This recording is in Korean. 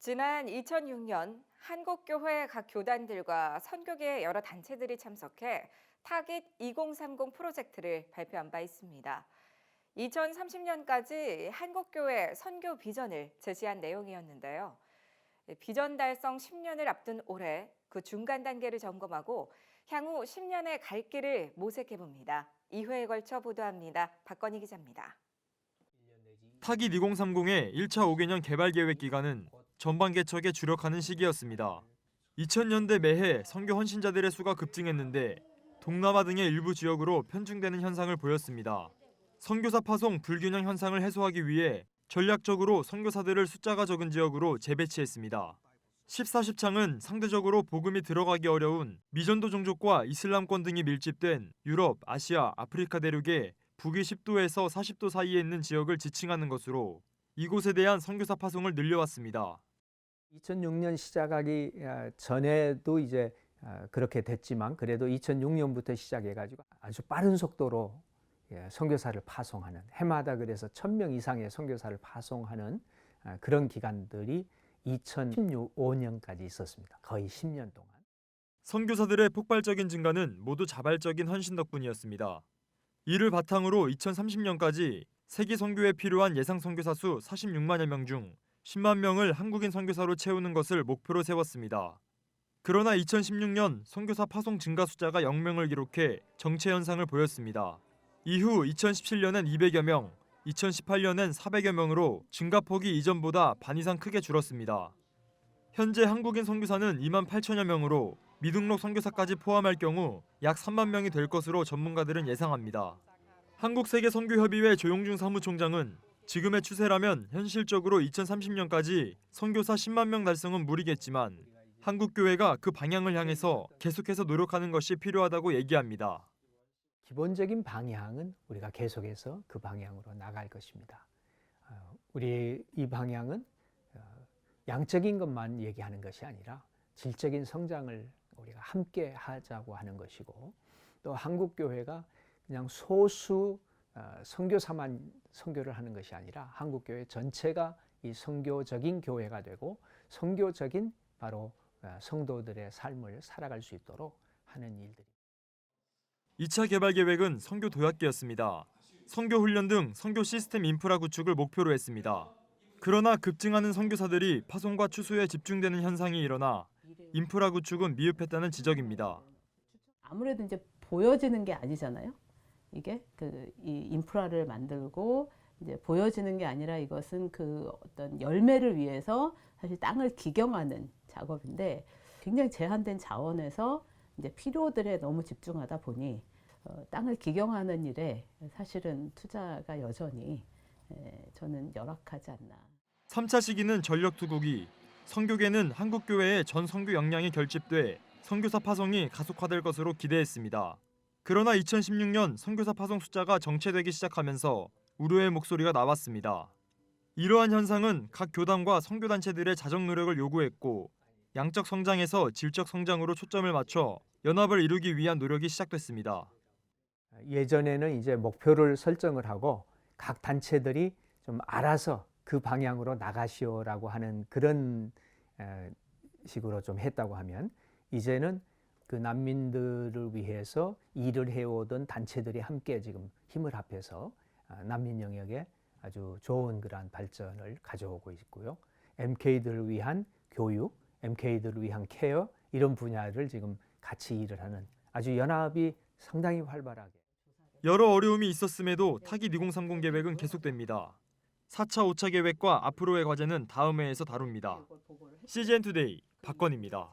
지난 2006년 한국교회 각 교단들과 선교계 여러 단체들이 참석해 타깃 2030 프로젝트를 발표한 바 있습니다. 2030년까지 한국교회 선교 비전을 제시한 내용이었는데요. 비전 달성 10년을 앞둔 올해 그 중간 단계를 점검하고 향후 10년의 갈 길을 모색해 봅니다. 2회에 걸쳐 보도합니다. 박건희 기자입니다. 타깃 2030의 1차 5개년 개발 계획 기간은 전반 개척에 주력하는 시기였습니다. 2000년대 매해 선교 헌신자들의 수가 급증했는데 동남아 등의 일부 지역으로 편중되는 현상을 보였습니다. 선교사 파송 불균형 현상을 해소하기 위해 전략적으로 선교사들을 숫자가 적은 지역으로 재배치했습니다. 14십창은 상대적으로 복음이 들어가기 어려운 미전도 종족과 이슬람권 등이 밀집된 유럽, 아시아, 아프리카 대륙의 북위 10도에서 40도 사이에 있는 지역을 지칭하는 것으로 이곳에 대한 선교사 파송을 늘려왔습니다. 2006년 시작하기 아, 전에도 이제 아, 그렇게 됐지만 그래도 2006년부터 시작해 가지고 아주 빠른 속도로 예, 선교사를 파송하는 해마다 그래서 1000명 이상의 선교사를 파송하는 아, 그런 기간들이 2015년까지 있었습니다. 거의 10년 동안. 선교사들의 폭발적인 증가는 모두 자발적인 헌신 덕분이었습니다. 이를 바탕으로 2030년까지 세계 선교에 필요한 예상 선교사 수 46만여 명 중 10만 명을 한국인 선교사로 채우는 것을 목표로 세웠습니다. 그러나 2016년 선교사 파송 증가 숫자가 0명을 기록해 정체 현상을 보였습니다. 이후 2017년엔 200여 명, 2018년엔 400여 명으로 증가폭이 이전보다 반 이상 크게 줄었습니다. 현재 한국인 선교사는 2만 8천여 명으로 미등록 선교사까지 포함할 경우 약 3만 명이 될 것으로 전문가들은 예상합니다. 한국세계선교협의회 조용준 사무총장은 지금의 추세라면 현실적으로 2030년까지 선교사 10만 명 달성은 무리겠지만 한국 교회가 그 방향을 향해서 계속해서 노력하는 것이 필요하다고 얘기합니다. 기본적인 방향은 우리가 계속해서 그 방향으로 나갈 것입니다. 어, 우리 이 방향은 어, 양적인 것만 얘기하는 것이 아니라 질적인 성장을 우리가 함께 하자고 하는 것이고 또 한국 교회가 그냥 소수 어, 선교사만 선교를 하는 것이 아니라 한국 교회 전체가 이 선교적인 교회가 되고 선교적인 바로 어, 성도들의 삶을 살아갈 수 있도록 하는 일들이 2차 개발 계획은 선교 도약기였습니다. 선교 훈련 등 선교 시스템 인프라 구축을 목표로 했습니다. 그러나 급증하는 선교사들이 파송과 추수에 집중되는 현상이 일어나 인프라 구축은 미흡했다는 지적입니다. 아무래도 이제 보여지는 게 아니잖아요. 이게 그 이 인프라를 만들고 이제 보여지는 게 아니라 이것은 그 어떤 열매를 위해서 사실 땅을 기경하는 작업인데 굉장히 제한된 자원에서 이제 필요들에 너무 집중하다 보니 어, 땅을 기경하는 일에 사실은 투자가 여전히 에, 저는 열악하지 않나. 3차 시기는 전력 투국이 선교계는 한국 교회의 전 선교 역량이 결집돼 선교사 파송이 가속화될 것으로 기대했습니다. 그러나 2016년 선교사 파송 숫자가 정체되기 시작하면서 우려의 목소리가 나왔습니다. 이러한 현상은 각 교단과 선교 단체들의 자정 노력을 요구했고 양적 성장에서 질적 성장으로 초점을 맞춰 연합을 이루기 위한 노력이 시작됐습니다. 예전에는 이제 목표를 설정을 하고 각 단체들이 좀 알아서 그 방향으로 나가시오라고 하는 그런 에, 식으로 좀 했다고 하면 이제는 그 난민들을 위해서 일을 해오던 단체들이 함께 지금 힘을 합해서 아, 난민 영역에 아주 좋은 그러한 발전을 가져오고 있고요. MK들을 위한 교육, MK들을 위한 케어 이런 분야를 지금 같이 일을 하는 아주 연합이 상당히 활발하게 여러 어려움이 있었음에도 타깃 2030 계획은 계속됩니다. 4차 5차 계획과 앞으로의 과제는 다음 회에서 다룹니다. CGN 투데이 박건입니다.